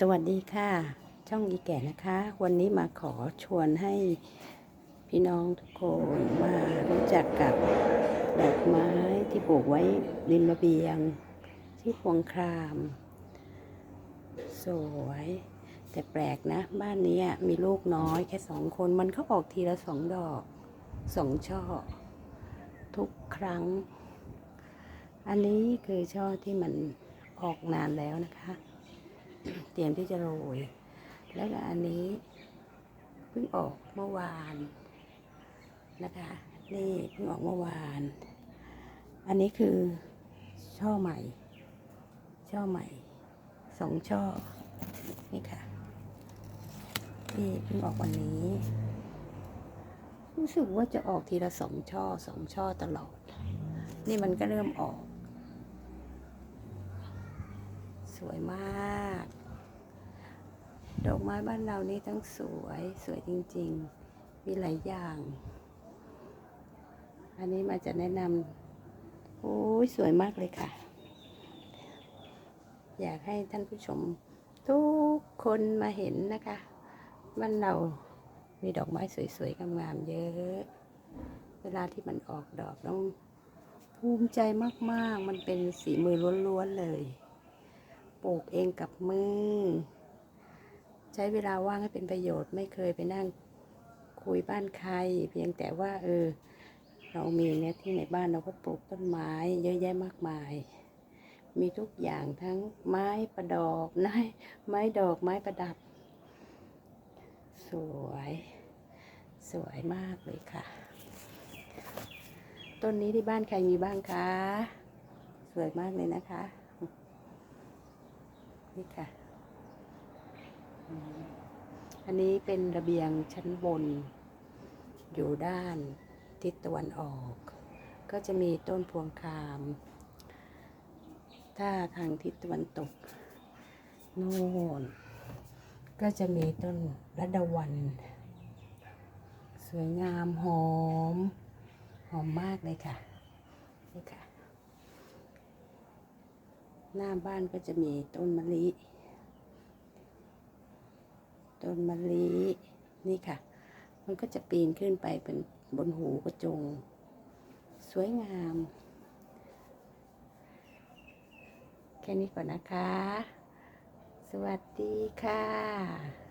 สวัสดีค่ะ ช่องอีแก่นะคะ วันนี้มาขอชวนให้พี่น้องทุกคนมารู้จักกับดอกไม้ที่ปลูกไว้ริมระเบียง ที่พวงคราม สวย แต่แปลกนะ บ้านนี้มีลูกน้อยแค่สองคน มันก็ออกทีละสองดอกสองช่อ ทุกครั้ง อันนี้คือช่อที่มันออกนานแล้วนะคะ เตรียมที่จะโรย แล้วอันนี้เพิ่งออกเมื่อวานนะคะ นี่เพิ่งออกเมื่อวาน อันนี้คือช่อใหม่ ช่อใหม่สองช่อ นี่ค่ะนี่เพิ่งออกวันนี้ รู้สึกว่าจะออกทีละสองช่อสองช่อตลอด นี่มันก็เริ่มออก สวยมาก ดอกไม้บ้านเรานี่ทั้งสวยสวยจริง ๆ มีหลายอย่าง อันนี้มาจะแนะนำโอ้ยสวยมากเลยค่ะ อยากให้ท่านผู้ชม ทุกคนมาเห็นนะคะ บ้านเรามีดอกไม้สวยๆงามๆเยอะ เวลาที่มันออกดอกต้องภูมิใจมากๆ มันเป็นสีมือล้วนๆเลย ปลูกเองกับมือ ใช้เวลาว่างให้เป็นประโยชน์ ไม่เคยไปนั่งคุยบ้านใคร เพียงแต่ว่าเออเรามีเนี่ยที่ในบ้านเราก็ปลูกต้นไม้ เยอะแยะมากมาย มีทุกอย่างทั้งไม้ประดอกไม้ไม้ดอกไม้ประดับ สวย สวยมากเลยค่ะ ต้นนี้ที่บ้านใครมีบ้างคะสวยมากเลยนะคะ นี่ค่ะ อันนี้เป็นระเบียงชั้นบน อยู่ด้านทิศตะวันออก ก็จะมีต้นพวงคาม ถ้าทางทิศตะวันตกโน่นก็จะมีต้นระดวัน สวยงามหอม หอมมากเลยค่ะ นี่ค่ะ หน้าบ้านก็จะมีต้นมะลิ ต้นมะลินี่ค่ะ มันก็จะปีนขึ้นไปเป็นบนหูกระจง สวยงาม แค่นี้ก่อนนะคะ สวัสดีค่ะ